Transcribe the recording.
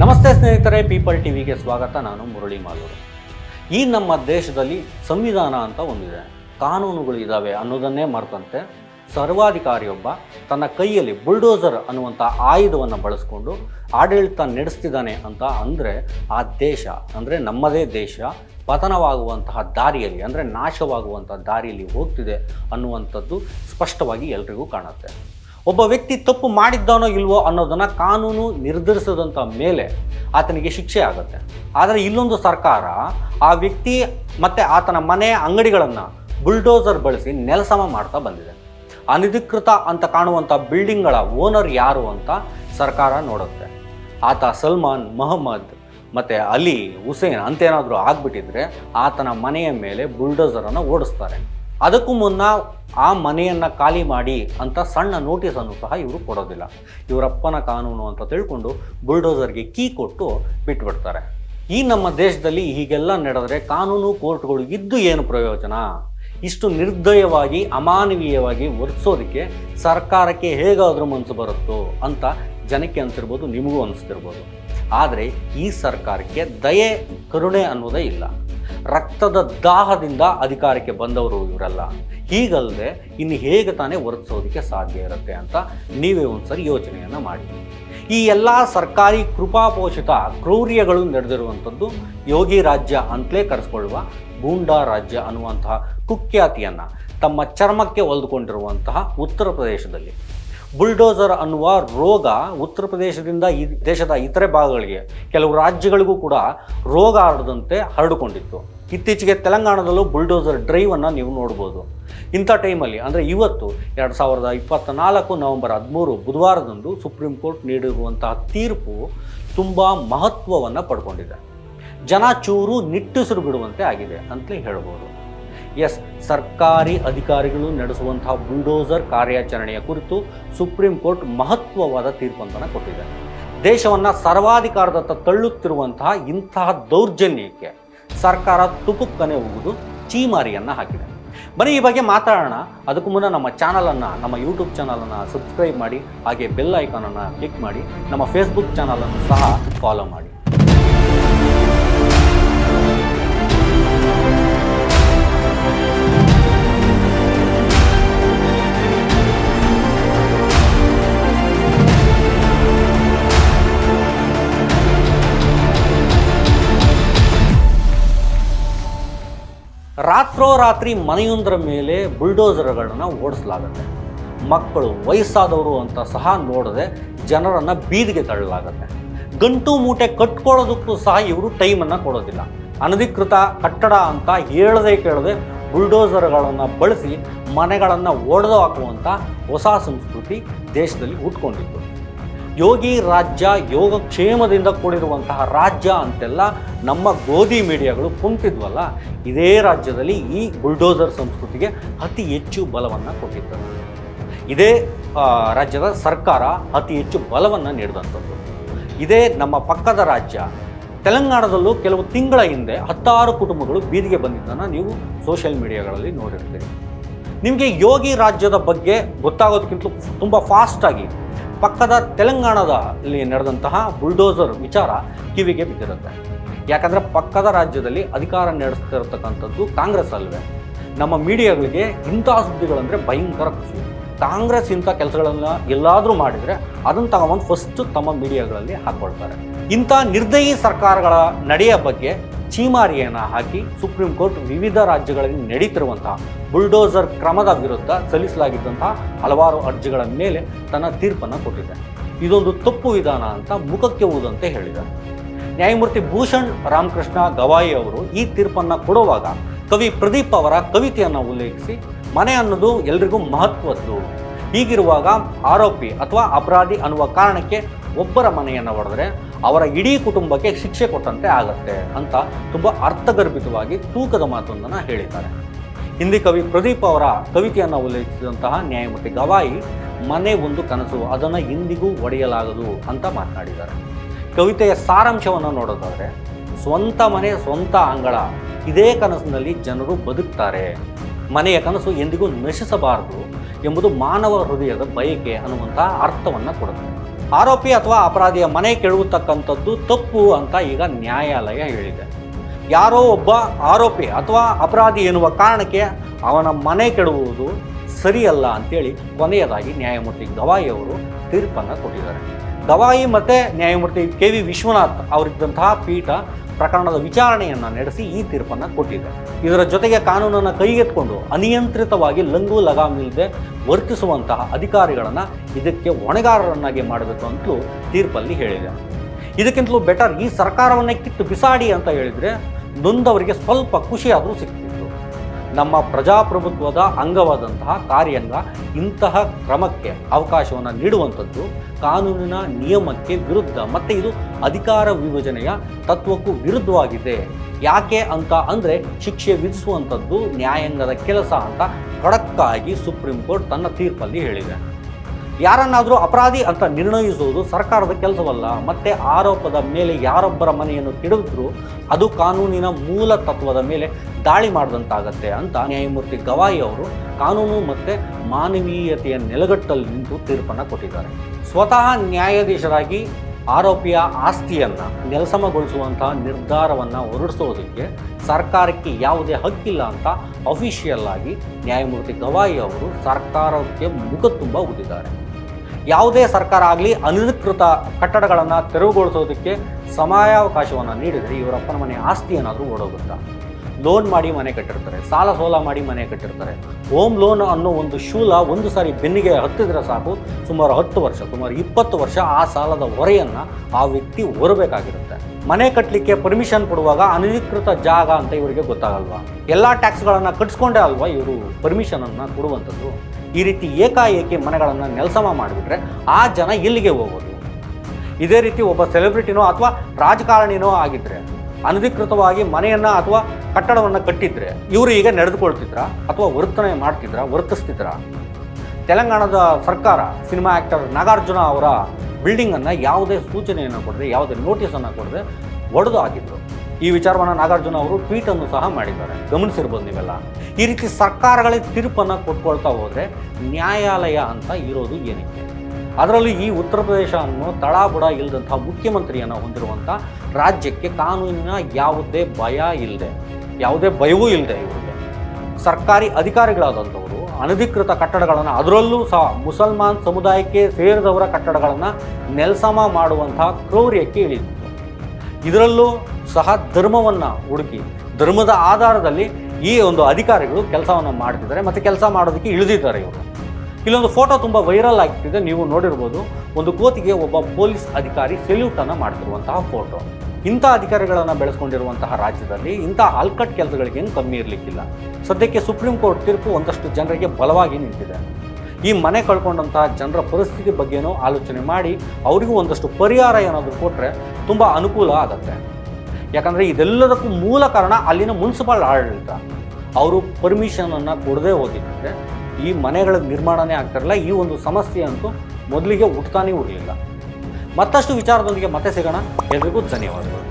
ನಮಸ್ತೆ ಸ್ನೇಹಿತರೆ ಪೀಪಲ್ ಟಿವಿಗೆ ಸ್ವಾಗತ. ನಾನು ಮುರಳಿ ಮಾಲೂರು ಈ ನಮ್ಮ ದೇಶದಲ್ಲಿ ಸಂವಿಧಾನ ಅಂತ ಒಂದಿದೆ. ಕಾನೂನುಗಳು ಇದ್ದಾವೆ ಅನ್ನೋದನ್ನೇ ಮರೆತಂತೆ ಸರ್ವಾಧಿಕಾರಿಯೊಬ್ಬ ತನ್ನ ಕೈಯಲ್ಲಿ ಬುಲ್ಡೋಸರ್ ಅನ್ನುವಂಥ ಆಯುಧವನ್ನು ಬಳಸ್ಕೊಂಡು ಆಡಳಿತ ನಡೆಸ್ತಿದ್ದಾನೆ ಅಂತ ಅಂದರೆ ಆ ದೇಶ, ಅಂದರೆ ನಮ್ಮದೇ ದೇಶ ಪತನವಾಗುವಂತಹ ದಾರಿಯಲ್ಲಿ, ಅಂದರೆ ನಾಶವಾಗುವಂಥ ದಾರಿಯಲ್ಲಿ ಹೋಗ್ತಿದೆ ಅನ್ನುವಂಥದ್ದು ಸ್ಪಷ್ಟವಾಗಿ ಎಲ್ರಿಗೂ ಕಾಣುತ್ತೆ. ಒಬ್ಬ ವ್ಯಕ್ತಿ ತಪ್ಪು ಮಾಡಿದ್ದಾನೋ ಇಲ್ವೋ ಅನ್ನೋದನ್ನು ಕಾನೂನು ನಿರ್ಧರಿಸದಂಥ ಮೇಲೆ ಆತನಿಗೆ ಶಿಕ್ಷೆ ಆಗುತ್ತೆ. ಆದರೆ ಇಲ್ಲೊಂದು ಸರ್ಕಾರ ಆ ವ್ಯಕ್ತಿ ಮತ್ತು ಆತನ ಮನೆ ಅಂಗಡಿಗಳನ್ನು ಬುಲ್ಡೋಸರ್ ಬಳಸಿ ನೆಲಸಮ ಮಾಡ್ತಾ ಬಂದಿದೆ. ಅನಧಿಕೃತ ಅಂತ ಕಾಣುವಂಥ ಬಿಲ್ಡಿಂಗ್ಗಳ ಓನರ್ ಯಾರು ಅಂತ ಸರ್ಕಾರ ನೋಡುತ್ತೆ. ಆತ ಸಲ್ಮಾನ್, ಮೊಹಮ್ಮದ್ ಮತ್ತು ಅಲಿ, ಹುಸೇನ್ ಅಂತೇನಾದರೂ ಆಗ್ಬಿಟ್ಟಿದ್ರೆ ಆತನ ಮನೆಯ ಮೇಲೆ ಬುಲ್ಡೋಸರನ್ನು ಓಡಿಸ್ತಾರೆ. ಅದಕ್ಕೂ ಮುನ್ನ ಆ ಮನೆಯನ್ನು ಖಾಲಿ ಮಾಡಿ ಅಂತ ಸಣ್ಣ ನೋಟಿಸನ್ನು ಸಹ ಇವರು ಕೊಡೋದಿಲ್ಲ. ಇವರಪ್ಪನ ಕಾನೂನು ಅಂತ ತಿಳ್ಕೊಂಡು ಬುಲ್ಡೋಸರ್ಗೆ ಕೀ ಕೊಟ್ಟು ಬಿಟ್ಬಿಡ್ತಾರೆ. ಈ ನಮ್ಮ ದೇಶದಲ್ಲಿ ಹೀಗೆಲ್ಲ ನಡೆದರೆ ಕಾನೂನು ಕೋರ್ಟ್ಗಳು ಇದ್ದು ಏನು ಪ್ರಯೋಜನ? ಇಷ್ಟು ನಿರ್ದಯವಾಗಿ, ಅಮಾನವೀಯವಾಗಿ ವರ್ತಿಸೋದಕ್ಕೆ ಸರ್ಕಾರಕ್ಕೆ ಹೇಗಾದರೂ ಮನಸ್ಸು ಬರುತ್ತೋ ಅಂತ ಜನಕ್ಕೆ ಅನಿಸಿರ್ಬೋದು, ನಿಮಗೂ ಅನಿಸ್ತಿರ್ಬೋದು. ಆದರೆ ಈ ಸರ್ಕಾರಕ್ಕೆ ದಯೆ, ಕರುಣೆ ಅನ್ನೋದೇ ಇಲ್ಲ. ರಕ್ತದ ದಾಹದಿಂದ ಅಧಿಕಾರಕ್ಕೆ ಬಂದವರು ಇವರೆಲ್ಲ. ಹೀಗಲ್ಲದೆ ಇನ್ನು ಹೇಗೆ ತಾನೇ ವರ್ತಿಸೋದಕ್ಕೆ ಸಾಧ್ಯ ಇರುತ್ತೆ ಅಂತ ನೀವೇ ಒಂದ್ಸರಿ ಯೋಚನೆಯನ್ನು ಮಾಡಿ. ಈ ಎಲ್ಲ ಸರ್ಕಾರಿ ಕೃಪಾಪೋಷಿತ ಕ್ರೌರ್ಯಗಳು ನಡೆದಿರುವಂಥದ್ದು ಯೋಗಿ ರಾಜ್ಯ ಅಂತಲೇ ಕರೆಸ್ಕೊಳ್ಳುವ ಗೂಂಡಾ ರಾಜ್ಯ ಅನ್ನುವಂತಹ ಕುಖ್ಯಾತಿಯನ್ನು ತಮ್ಮ ಚರ್ಮಕ್ಕೆ ಒಲ್ದುಕೊಂಡಿರುವಂತಹ ಉತ್ತರ ಪ್ರದೇಶದಲ್ಲಿ. ಬುಲ್ಡೋಸರ್ ಅನ್ನುವ ರೋಗ ಉತ್ತರ ಪ್ರದೇಶದಿಂದ ಈ ದೇಶದ ಇತರೆ ಭಾಗಗಳಿಗೆ, ಕೆಲವು ರಾಜ್ಯಗಳಿಗೂ ಕೂಡ ರೋಗ ಹರಡದಂತೆ ಹರಡಿಕೊಂಡಿತ್ತು. ಇತ್ತೀಚೆಗೆ ತೆಲಂಗಾಣದಲ್ಲೂ ಬುಲ್ಡೋಸರ್ ಡ್ರೈವನ್ನು ನೀವು ನೋಡ್ಬೋದು. ಇಂಥ ಟೈಮಲ್ಲಿ, ಅಂದರೆ ಇವತ್ತು, ಎರಡು ಸಾವಿರದ ಇಪ್ಪತ್ತ ನಾಲ್ಕು ನವೆಂಬರ್ ಹದಿಮೂರು ಬುಧವಾರದಂದು ಸುಪ್ರೀಂ ಕೋರ್ಟ್ ನೀಡಿರುವಂತಹ ತೀರ್ಪು ತುಂಬ ಮಹತ್ವವನ್ನು ಪಡ್ಕೊಂಡಿದೆ. ಜನ ಚೂರು ನಿಟ್ಟುಸಿರು ಬಿಡುವಂತೆ ಆಗಿದೆ ಅಂತಲೇ ಹೇಳ್ಬೋದು. ಎಸ್, ಸರ್ಕಾರಿ ಅಧಿಕಾರಿಗಳು ನಡೆಸುವಂತಹ ಬುಲ್ಡೋಸರ್ ಕಾರ್ಯಾಚರಣೆಯ ಕುರಿತು ಸುಪ್ರೀಂ ಕೋರ್ಟ್ ಮಹತ್ವವಾದ ತೀರ್ಪೊಂದನ್ನು ಕೊಟ್ಟಿದೆ. ದೇಶವನ್ನು ಸರ್ವಾಧಿಕಾರದತ್ತ ತಳ್ಳುತ್ತಿರುವಂತಹ ಇಂತಹ ದೌರ್ಜನ್ಯಕ್ಕೆ ಸರ್ಕಾರ ತುಪುಕ್ಕನೆ ಹೋಗುವುದು ಚೀಮಾರಿಯನ್ನು ಹಾಕಿದೆ. ಬನ್ನಿ, ಈ ಬಗ್ಗೆ ಮಾತಾಡೋಣ. ಅದಕ್ಕೂ ಮುನ್ನ ನಮ್ಮ ಚಾನಲನ್ನು, ನಮ್ಮ ಯೂಟ್ಯೂಬ್ ಚಾನಲನ್ನು ಸಬ್ಸ್ಕ್ರೈಬ್ ಮಾಡಿ, ಹಾಗೆ ಬೆಲ್ ಐಕಾನನ್ನು ಕ್ಲಿಕ್ ಮಾಡಿ, ನಮ್ಮ ಫೇಸ್ಬುಕ್ ಚಾನಲನ್ನು ಸಹ ಫಾಲೋ ಮಾಡಿ. ರಾತ್ರೋರಾತ್ರಿ ಮನೆಯೊಂದರ ಮೇಲೆ ಬುಲ್ಡೋಸರ್ಗಳನ್ನು ಓಡಿಸಲಾಗುತ್ತೆ. ಮಕ್ಕಳು ವಯಸ್ಸಾದವರು ಅಂತ ಸಹ ನೋಡದೆ ಜನರನ್ನು ಬೀದಿಗೆ ತಳ್ಳಲಾಗುತ್ತೆ. ಗಂಟು ಮೂಟೆ ಕಟ್ಕೊಳ್ಳೋದಕ್ಕೂ ಸಹ ಇವರು ಟೈಮನ್ನು ಕೊಡೋದಿಲ್ಲ. ಅನಧಿಕೃತ ಕಟ್ಟಡ ಅಂತ ಹೇಳದೆ ಕೇಳದೆ ಬುಲ್ಡೋಸರ್ಗಳನ್ನು ಬಳಸಿ ಮನೆಗಳನ್ನು ಒಡೆದು ಹಾಕುವಂಥ ಹೊಸ ಸಂಸ್ಕೃತಿ ದೇಶದಲ್ಲಿ ಹುಟ್ಕೊಂಡಿತ್ತು. ಯೋಗಿ ರಾಜ್ಯ ಯೋಗಕ್ಷೇಮದಿಂದ ಕೂಡಿರುವಂತಹ ರಾಜ್ಯ ಅಂತೆಲ್ಲ ನಮ್ಮ ಗೋಧಿ ಮೀಡಿಯಾಗಳು ಕುಂತಿದ್ವಲ್ಲ, ಇದೇ ರಾಜ್ಯದಲ್ಲಿ ಈ ಬುಲ್ಡೋಸರ್ ಸಂಸ್ಕೃತಿಗೆ ಅತಿ ಹೆಚ್ಚು ಬಲವನ್ನು ಕೊಟ್ಟಿದ್ದರು ಇದೇ ರಾಜ್ಯದ ಸರ್ಕಾರ ಅತಿ ಹೆಚ್ಚು ಬಲವನ್ನು ನೀಡಿದಂಥದ್ದು. ಇದೇ ನಮ್ಮ ಪಕ್ಕದ ರಾಜ್ಯ. ತೆಲಂಗಾಣದಲ್ಲೂ ಕೆಲವು ತಿಂಗಳ ಹಿಂದೆ ಹತ್ತಾರು ಕುಟುಂಬಗಳು ಬೀದಿಗೆ ಬಂದಿದ್ದನ್ನು ನೀವು ಸೋಷಿಯಲ್ ಮೀಡಿಯಾಗಳಲ್ಲಿ ನೋಡಿರ್ತೀರಿ. ನಿಮಗೆ ಯೋಗಿ ರಾಜ್ಯದ ಬಗ್ಗೆ ಗೊತ್ತಾಗೋದಕ್ಕಿಂತ ತುಂಬ ಫಾಸ್ಟಾಗಿ ಪಕ್ಕದ ತೆಲಂಗಾಣದಲ್ಲಿ ನಡೆದಂತಹ ಬುಲ್ಡೋಸರ್ ವಿಚಾರ ಕಿವಿಗೆ ಬಿದ್ದಿರುತ್ತೆ. ಯಾಕಂದರೆ ಪಕ್ಕದ ರಾಜ್ಯದಲ್ಲಿ ಅಧಿಕಾರ ನಡೆಸ್ತಿರತಕ್ಕಂಥದ್ದು ಕಾಂಗ್ರೆಸ್ ಅಲ್ವೇ. ನಮ್ಮ ಮೀಡಿಯಾಗಳಿಗೆ ಇಂಥ ಸುದ್ದಿಗಳಂದರೆ ಭಯಂಕರ ಖುಷಿ. ಕಾಂಗ್ರೆಸ್ ಇಂಥ ಕೆಲಸಗಳನ್ನು ಎಲ್ಲಾದರೂ ಮಾಡಿದರೆ ಅದನ್ನು ತಗೊಂಬಂದು ಫಸ್ಟ್ ತಮ್ಮ ಮೀಡಿಯಾಗಳಲ್ಲಿ ಹಾಕ್ಕೊಳ್ತಾರೆ. ಇಂಥ ನಿರ್ದಯಿ ಸರ್ಕಾರಗಳ ನಡೆಯ ಬಗ್ಗೆ ಚೀಮಾರಿಯನ್ನು ಹಾಕಿ ಸುಪ್ರೀಂ ಕೋರ್ಟ್ ವಿವಿಧ ರಾಜ್ಯಗಳಲ್ಲಿ ನಡೀತಿರುವಂತಹ ಬುಲ್ಡೋಸರ್ ಕ್ರಮದ ವಿರುದ್ಧ ಸಲ್ಲಿಸಲಾಗಿದ್ದಂತಹ ಹಲವಾರು ಅರ್ಜಿಗಳ ಮೇಲೆ ತನ್ನ ತೀರ್ಪನ್ನು ಕೊಟ್ಟಿದೆ. ಇದೊಂದು ತಪ್ಪು ವಿಧಾನ ಅಂತ ಮುಖಕ್ಕೆ ಹೋದಂತೆ ಹೇಳಿದ್ದಾರೆ ನ್ಯಾಯಮೂರ್ತಿ ಭೂಷಣ್ ರಾಮಕೃಷ್ಣ ಗವಾಯಿ ಅವರು ಈ ತೀರ್ಪನ್ನು ಕೊಡುವಾಗ ಕವಿ ಪ್ರದೀಪ್ ಅವರ ಕವಿತೆಯನ್ನು ಉಲ್ಲೇಖಿಸಿ, ಮನೆ ಅನ್ನೋದು ಎಲ್ರಿಗೂ ಮಹತ್ವದ್ದು. ಹೀಗಿರುವಾಗ ಆರೋಪಿ ಅಥವಾ ಅಪರಾಧಿ ಅನ್ನುವ ಕಾರಣಕ್ಕೆ ಒಬ್ಬರ ಮನೆಯನ್ನು ಹೊಡೆದ್ರೆ ಅವರ ಇಡೀ ಕುಟುಂಬಕ್ಕೆ ಶಿಕ್ಷೆ ಕೊಟ್ಟಂತೆ ಆಗತ್ತೆ ಅಂತ ತುಂಬ ಅರ್ಥಗರ್ಭಿತವಾಗಿ ತೂಕದ ಮಾತೊಂದನ್ನು ಹೇಳಿದ್ದಾರೆ. ಹಿಂದಿ ಕವಿ ಪ್ರದೀಪ್ ಅವರ ಕವಿತೆಯನ್ನು ಉಲ್ಲೇಖಿಸಿದಂತಹ ನ್ಯಾಯಮೂರ್ತಿ ಗವಾಯಿ, ಮನೆ ಒಂದು ಕನಸು, ಅದನ್ನು ಇಂದಿಗೂ ಒಡೆಯಲಾಗದು ಅಂತ ಮಾತನಾಡಿದ್ದಾರೆ. ಕವಿತೆಯ ಸಾರಾಂಶವನ್ನು ನೋಡೋದಾದರೆ, ಸ್ವಂತ ಮನೆ, ಸ್ವಂತ ಅಂಗಳ, ಇದೇ ಕನಸಿನಲ್ಲಿ ಜನರು ಬದುಕ್ತಾರೆ. ಮನೆಯ ಕನಸು ಎಂದಿಗೂ ನಶಿಸಬಾರದು ಎಂಬುದು ಮಾನವ ಹೃದಯದ ಬಯಕೆ ಅನ್ನುವಂತಹ ಅರ್ಥವನ್ನು ಕೊಡುತ್ತೆ. ಆರೋಪಿ ಅಥವಾ ಅಪರಾಧಿಯ ಮನೆ ಕೆಡವತಕ್ಕಂಥದ್ದು ತಪ್ಪು ಅಂತ ಈಗ ನ್ಯಾಯಾಲಯ ಹೇಳಿದೆ. ಯಾರೋ ಒಬ್ಬ ಆರೋಪಿ ಅಥವಾ ಅಪರಾಧಿ ಎನ್ನುವ ಕಾರಣಕ್ಕೆ ಅವನ ಮನೆ ಕೆಡುವುದು ಸರಿಯಲ್ಲ ಅಂತೇಳಿ ಕೊನೆಯದಾಗಿ ನ್ಯಾಯಮೂರ್ತಿ ಗವಾಯಿ ಅವರು ತೀರ್ಪನ್ನು ಕೊಟ್ಟಿದ್ದಾರೆ. ಗವಾಯಿ ಮತ್ತು ನ್ಯಾಯಮೂರ್ತಿ ಕೆ ವಿ ವಿಶ್ವನಾಥ್ ಅವರಿದ್ದಂತಹ ಪೀಠ ಪ್ರಕರಣದ ವಿಚಾರಣೆಯನ್ನು ನಡೆಸಿ ಈ ತೀರ್ಪನ್ನು ಕೊಟ್ಟಿದೆ ಇದರ ಜೊತೆಗೆ ಕಾನೂನನ್ನು ಕೈಗೆತ್ತಿಕೊಂಡು ಅನಿಯಂತ್ರಿತವಾಗಿ ಲಂಗು ಲಗಾಮಿಲ್ಲದೆ ವರ್ತಿಸುವಂತಹ ಅಧಿಕಾರಿಗಳನ್ನು ಇದಕ್ಕೆ ಹೊಣೆಗಾರರನ್ನಾಗಿ ಮಾಡಬೇಕು ಅಂತಲೂ ತೀರ್ಪಲ್ಲಿ ಹೇಳಿದೆ. ಇದಕ್ಕಿಂತಲೂ ಬೆಟರ್ ಈ ಸರ್ಕಾರವನ್ನೇ ಕಿತ್ತು ಬಿಸಾಡಿ ಅಂತ ಹೇಳಿದರೆ ನೊಂದವರಿಗೆ ಸ್ವಲ್ಪ ಖುಷಿಯಾದರೂ ಸಿಗ್ತಿತ್ತು ನಮ್ಮ ಪ್ರಜಾಪ್ರಭುತ್ವದ ಅಂಗವಾದಂತಹ ಕಾರ್ಯಾಂಗ ಇಂತಹ ಕ್ರಮಕ್ಕೆ ಅವಕಾಶವನ್ನು ನೀಡುವಂಥದ್ದು ಕಾನೂನಿನ ನಿಯಮಕ್ಕೆ ವಿರುದ್ಧ. ಮತ್ತು ಇದು ಅಧಿಕಾರ ವಿಭಜನೆಯ ತತ್ವಕ್ಕೂ ವಿರುದ್ಧವಾಗಿದೆ. ಯಾಕೆ ಅಂತ ಅಂದರೆ ಶಿಕ್ಷೆ ವಿಧಿಸುವಂಥದ್ದು ನ್ಯಾಯಾಂಗದ ಕೆಲಸ ಅಂತ ಖಡಕ್ಕಾಗಿ ಸುಪ್ರೀಂ ಕೋರ್ಟ್ ತನ್ನ ತೀರ್ಪಲ್ಲಿ ಹೇಳಿದೆ. ಯಾರನ್ನಾದರೂ ಅಪರಾಧಿ ಅಂತ ನಿರ್ಣಯಿಸುವುದು ಸರ್ಕಾರದ ಕೆಲಸವಲ್ಲ. ಮತ್ತೆ ಆರೋಪದ ಮೇಲೆ ಯಾರೊಬ್ಬರ ಮನೆಯನ್ನು ಕೆಡವಿದ್ರು ಅದು ಕಾನೂನಿನ ಮೂಲ ತತ್ವದ ಮೇಲೆ ದಾಳಿ ಮಾಡಿದಂತಾಗತ್ತೆ ಅಂತ ನ್ಯಾಯಮೂರ್ತಿ ಗವಾಯಿ ಅವರು ಕಾನೂನು ಮತ್ತು ಮಾನವೀಯತೆಯ ನೆಲೆಗಟ್ಟಲ್ಲಿ ನಿಂತು ತೀರ್ಪನ್ನು ಕೊಟ್ಟಿದ್ದಾರೆ. ಸ್ವತಃ ನ್ಯಾಯಾಧೀಶರಾಗಿ ಆರೋಪಿಯ ಆಸ್ತಿಯನ್ನು ನೆಲಸಮಗೊಳಿಸುವಂತಹ ನಿರ್ಧಾರವನ್ನು ಹೊರಡಿಸೋದಕ್ಕೆ ಸರ್ಕಾರಕ್ಕೆ ಯಾವುದೇ ಹಕ್ಕಿಲ್ಲ ಅಂತ ಅಫಿಷಿಯಲ್ ಆಗಿ ನ್ಯಾಯಮೂರ್ತಿ ಗವಾಯಿ ಅವರು ಸರ್ಕಾರಕ್ಕೆ ಮುಖ ತುಂಬ ಊದಿದ್ದಾರೆ ಯಾವುದೇ ಸರ್ಕಾರ ಆಗಲಿ ಅನಧಿಕೃತ ಕಟ್ಟಡಗಳನ್ನು ತೆರವುಗೊಳಿಸೋದಕ್ಕೆ ಸಮಯಾವಕಾಶವನ್ನು ನೀಡಿದರೆ ಇವರಪ್ಪನ ಮನೆ ಆಸ್ತಿ ಏನಾದರೂ ಓಡೋಗುತ್ತಾ? ಲೋನ್ ಮಾಡಿ ಮನೆ ಕಟ್ಟಿರ್ತಾರೆ, ಸಾಲ ಸೋಲ ಮಾಡಿ ಮನೆ ಕಟ್ಟಿರ್ತಾರೆ. ಹೋಮ್ ಲೋನ್ ಅನ್ನೋ ಒಂದು ಶೂಲ ಒಂದು ಸಾರಿ ಬೆನ್ನಿಗೆ ಹತ್ತಿದ್ರೆ ಸಾಕು, ಸುಮಾರು ಹತ್ತು ವರ್ಷ, ಸುಮಾರು ಇಪ್ಪತ್ತು ವರ್ಷ ಆ ಸಾಲದ ಹೊರೆಯನ್ನು ಆ ವ್ಯಕ್ತಿ ಹೊರಬೇಕಾಗಿರುತ್ತೆ. ಮನೆ ಕಟ್ಟಲಿಕ್ಕೆ ಪರ್ಮಿಷನ್ ಕೊಡುವಾಗ ಅನಧಿಕೃತ ಜಾಗ ಅಂತ ಇವರಿಗೆ ಗೊತ್ತಾಗಲ್ವಾ? ಎಲ್ಲ ಟ್ಯಾಕ್ಸ್ಗಳನ್ನು ಕಟ್ಸ್ಕೊಂಡೇ ಅಲ್ವಾ ಇವರು ಪರ್ಮಿಷನನ್ನು ಕೊಡುವಂಥದ್ದು? ಈ ರೀತಿ ಏಕಾಏಕಿ ಮನೆಗಳನ್ನು ನೆಲಸಮ ಮಾಡಿಬಿಟ್ರೆ ಆ ಜನ ಇಲ್ಲಿಗೆ ಹೋಗೋದು. ಇದೇ ರೀತಿ ಒಬ್ಬ ಸೆಲೆಬ್ರಿಟಿನೋ ಅಥವಾ ರಾಜಕಾರಣಿನೋ ಆಗಿದ್ದರೆ ಅನಧಿಕೃತವಾಗಿ ಮನೆಯನ್ನು ಅಥವಾ ಕಟ್ಟಡವನ್ನು ಕಟ್ಟಿದ್ರೆ, ಇವರು ಈಗ ನಡೆದುಕೊಳ್ತಿದ್ರ ಅಥವಾ ವರ್ತನೆ ಮಾಡ್ತಿದ್ರ, ವರ್ತಿಸ್ತಿದ್ರ? ತೆಲಂಗಾಣದ ಸರ್ಕಾರ, ಸಿನಿಮಾ ಆ್ಯಕ್ಟರ್ ನಾಗಾರ್ಜುನ ಅವರ ಬಿಲ್ಡಿಂಗನ್ನು ಯಾವುದೇ ಸೂಚನೆಯನ್ನು ಕೊಡದೆ, ಯಾವುದೇ ನೋಟಿಸನ್ನು ಕೊಡದೆ ಒಡೆದು ಹಾಕಿದ್ರು. ಈ ವಿಚಾರವನ್ನು ನಾಗಾರ್ಜುನ ಅವರು ಟ್ವೀಟ್ ಅನ್ನು ಸಹ ಮಾಡಿದ್ದಾರೆ. ಗಮನಿಸಿರ್ಬೋದು ನೀವೆಲ್ಲ. ಈ ರೀತಿ ಸರ್ಕಾರಗಳೇ ತೀರ್ಪನ್ನು ಕೊಟ್ಕೊಳ್ತಾ ಹೋದರೆ ನ್ಯಾಯಾಲಯ ಅಂತ ಇರೋದು ಏನಕ್ಕೆ? ಅದರಲ್ಲೂ ಈ ಉತ್ತರ ಪ್ರದೇಶ ಅನ್ನೋ ತಳಾಬುಡ ಇಲ್ಲದಂತಹ ಮುಖ್ಯಮಂತ್ರಿಯನ್ನು ಹೊಂದಿರುವಂಥ ರಾಜ್ಯಕ್ಕೆ ಕಾನೂನಿನ ಯಾವುದೇ ಭಯ ಇಲ್ಲದೆ ಯಾವುದೇ ಭಯವೂ ಇಲ್ಲದೆ ಇವರಿಗೆ. ಸರ್ಕಾರಿ ಅಧಿಕಾರಿಗಳಾದಂಥವರು, ಅನಧಿಕೃತ ಕಟ್ಟಡಗಳನ್ನು ಅದರಲ್ಲೂ ಸಹ ಮುಸಲ್ಮಾನ್ ಸಮುದಾಯಕ್ಕೆ ಸೇರಿದವರ ಕಟ್ಟಡಗಳನ್ನು ನೆಲಸಮ ಮಾಡುವಂಥ ಕ್ರೌರ್ಯಕ್ಕೆ ಇಳಿದಿತ್ತು ಇದರಲ್ಲೂ ಸಹ ಧರ್ಮವನ್ನು ಹುಡುಕಿ, ಧರ್ಮದ ಆಧಾರದಲ್ಲಿ ಈ ಒಂದು ಅಧಿಕಾರಿಗಳು ಕೆಲಸವನ್ನು ಮಾಡ್ತಿದ್ದಾರೆ ಮತ್ತು ಕೆಲಸ ಮಾಡೋದಕ್ಕೆ ಇಳಿದಿದ್ದಾರೆ ಇವರು. ಇಲ್ಲೊಂದು ಫೋಟೋ ತುಂಬ ವೈರಲ್ ಆಗ್ತಿದೆ, ನೀವು ನೋಡಿರ್ಬೋದು. ಒಂದು ಕೋತಿಗೆ ಒಬ್ಬ ಪೊಲೀಸ್ ಅಧಿಕಾರಿ ಸೆಲ್ಯೂಟನ್ನು ಮಾಡ್ತಿರುವಂತಹ ಫೋಟೋ ಇಂಥ ಅಧಿಕಾರಿಗಳನ್ನು ಬೆಳೆಸ್ಕೊಂಡಿರುವಂತಹ ರಾಜ್ಯದಲ್ಲಿ ಇಂಥ ಅಲ್ಕಟ್ ಕೆಲಸಗಳಿಗೇನು ಕಮ್ಮಿ ಇರಲಿಕ್ಕಿಲ್ಲ. ಸದ್ಯಕ್ಕೆ ಸುಪ್ರೀಂ ಕೋರ್ಟ್ ತೀರ್ಪು ಒಂದಷ್ಟು ಜನರಿಗೆ ಬಲವಾಗಿ ನಿಂತಿದೆ. ಈ ಮನೆ ಕಳ್ಕೊಂಡಂತಹ ಜನರ ಪರಿಸ್ಥಿತಿ ಬಗ್ಗೆನೂ ಆಲೋಚನೆ ಮಾಡಿ ಅವರಿಗೂ ಒಂದಷ್ಟು ಪರಿಹಾರ ಏನಾದರೂ ಕೊಟ್ಟರೆ ತುಂಬ ಅನುಕೂಲ ಆಗುತ್ತೆ. ಯಾಕಂದರೆ ಇದೆಲ್ಲದಕ್ಕೂ ಮೂಲ ಕಾರಣ ಅಲ್ಲಿನ ಮುನ್ಸಿಪಲ್ ಆಡಳಿತ. ಅವರು ಪರ್ಮಿಷನನ್ನು ಕೊಡದೇ ಹೋಗಿದ್ದರೆ ಈ ಮನೆಗಳ ನಿರ್ಮಾಣನೇ ಆಗ್ತಿರಲ್ಲ ಈ ಒಂದು ಸಮಸ್ಯೆ ಅಂತೂ ಮೊದಲಿಗೆ ಹುಟ್ತಾನೇ ಇರಲಿಲ್ಲ ಮತ್ತಷ್ಟು ವಿಚಾರದೊಂದಿಗೆ ಮತ್ತೆ ಸಿಗೋಣ. ಎಲ್ರಿಗೂ ಧನ್ಯವಾದಗಳು.